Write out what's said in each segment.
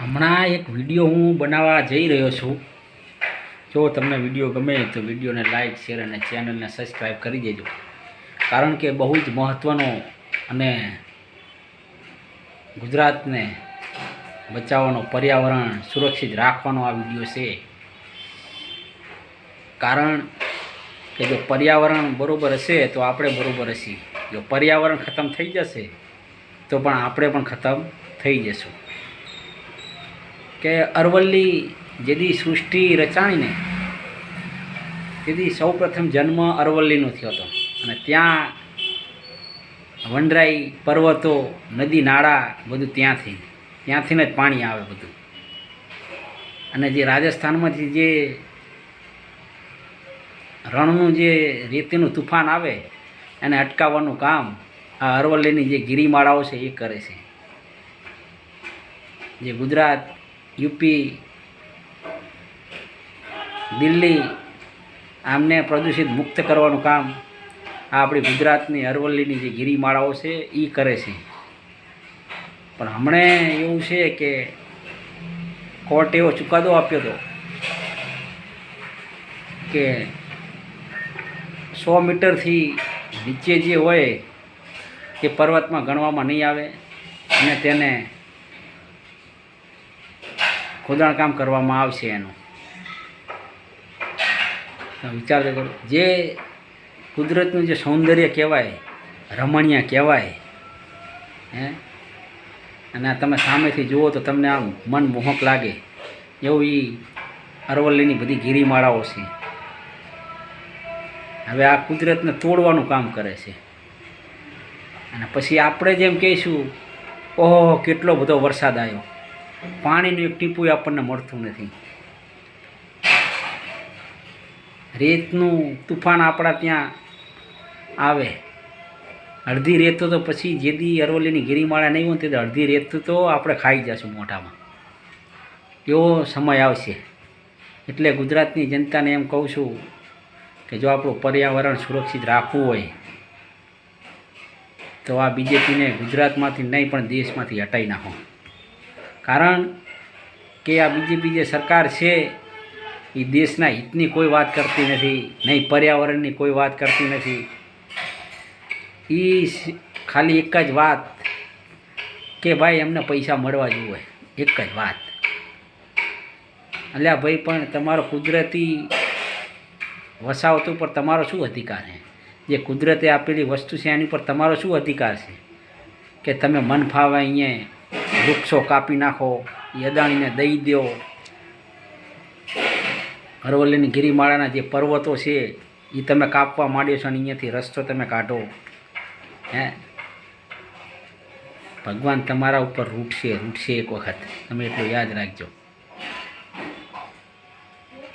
હમણાં એક વીડિયો હું બનાવવા જઈ રહ્યો છું. જો તમને વીડિયો ગમે તો વિડીયોને લાઇક શેર અને ચેનલને સબસ્ક્રાઈબ કરી દેજો. કારણ કે બહુ જ મહત્ત્વનો અને ગુજરાતને બચાવવાનો પર્યાવરણ સુરક્ષિત રાખવાનો આ વીડિયો છે. કારણ કે જો પર્યાવરણ બરોબર હશે તો આપણે બરાબર હશે. જો પર્યાવરણ ખતમ થઈ જશે તો પણ આપણે પણ ખતમ થઈ જશું. કે અરવલ્લી જેદી સૃષ્ટિ રચાણીને તેથી સૌ પ્રથમ જન્મ અરવલ્લીનો થયો હતો. અને ત્યાં વનરાઈ પર્વતો, નદી, નાળા બધું ત્યાંથી, ત્યાંથીને જ પાણી આવે બધું. અને જે રાજસ્થાનમાંથી જે રણનું જે રેતીનું તુફાન આવે, એને અટકાવવાનું કામ આ અરવલ્લીની જે ગિરિમાળાઓ છે એ કરે છે. જે ગુજરાત યુપી, દિલ્હી, આમને પ્રદૂષિત મુક્ત કરવાનું કામ આ આપણી ગુજરાતની અરવલ્લીની જે ગિરિમાળાઓ છે એ કરે છે. પણ હમણે એવું છે કે કોર્ટે એવો ચુકાદો આપ્યો હતો કે સો મીટરથી નીચે જે હોય એ પર્વતમાં ગણવામાં નહીં આવે અને તેને ખોદાણ કામ કરવામાં આવશે એનું. વિચાર કરો. જે કુદરતનું જે સૌંદર્ય કહેવાય, રમણીય કહેવાય, હે? અને તમે સામેથી જુઓ તો તમને આમ મન મોહક લાગે. એવું એ અરવલ્લીની બધી ગીરીમાળાઓ છે. હવે આ કુદરતને તોડવાનું કામ કરે છે. અને પછી આપણે જેમ કહીશું, ઓહો, કેટલો બધો વરસાદ આવ્યો. પાણીનું એક ટીપું આપણને મળતું નથી. રેતનું તુફાન આપણા ત્યાં આવે. અડધી રેત તો પછી જેદી અરવલ્લીની ગિરિમાળા નહીં હોય તે અડધી રેત તો આપણે ખાઈ જશું મોઢામાં. એવો સમય આવશે. એટલે ગુજરાતની જનતાને એમ કહું છું કે જો આપણું પર્યાવરણ સુરક્ષિત રાખવું હોય, તો આ બીજેપીને ગુજરાતમાંથી નહીં પણ દેશમાંથી હટાવી નાખો. કારણ કે આ બીજેપી જે સરકાર છે એ દેશના હિતની કોઈ વાત કરતી નથી, નહીં પર્યાવરણની કોઈ વાત કરતી નથી. એ ખાલી એક જ વાત કે ભાઈ એમને પૈસા મળવા જોઈએ. એક જ વાત. અલ્યા ભાઈ, પણ તમારો કુદરતી વસાવતો પર તમારો શું અધિકાર છે? જે કુદરતે આપેલી વસ્તુ છે, એની પર તમારો શું અધિકાર છે? કે તમે મન ફાવે અહીંયા વૃક્ષો કાપી નાખો એ અદાણીને દઈ દો અરવલ્લીની ગિરિમાળાના જે પર્વતો છે એ તમે કાપવા માંડ્યો છો અને અહીંયાથી રસ્તો તમે કાઢો. હે? ભગવાન તમારા ઉપર રૂટશે રૂટશે એક વખત. તમે એટલું યાદ રાખજો.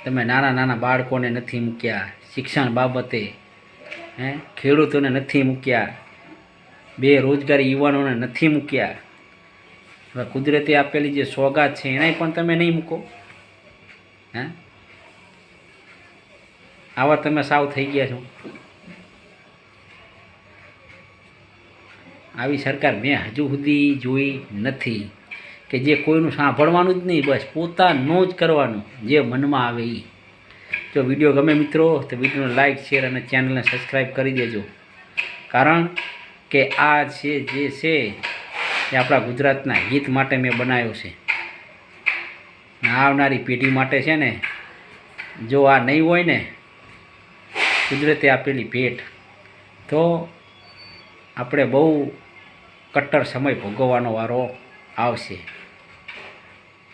તમે નાના નાના બાળકોને નથી મૂક્યા, શિક્ષણ બાબતે, હે? ખેડૂતોને નથી મૂક્યા, બેરોજગારી યુવાનોને નથી મૂક્યા. હવે કુદરતે આપેલી જે સોગાત છે, એનાય પણ તમે નહીં મૂકો. હે? આવા તમે સાવ થઈ ગયા છો. આવી સરકાર મેં હજુ સુધી જોઈ નથી કે જે કોઈનું સાંભળવાનું જ નહીં, બસ પોતાનું જ કરવાનું જે મનમાં આવે એ જો વીડિયો ગમે મિત્રો, તો વિડીયોને લાઈક, શેર અને ચેનલને સબસ્ક્રાઈબ કરી દેજો. કારણ કે આ છે જે છે એ આપણા ગુજરાતના હિત માટે મેં બનાવ્યો છે. આવનારી પેઢી માટે છે ને, જો આ નહીં હોય ને, કુદરતે આપેલી ભેટ, તો આપણે બહુ કટ્ટર સમય ભોગવવાનો વારો આવશે.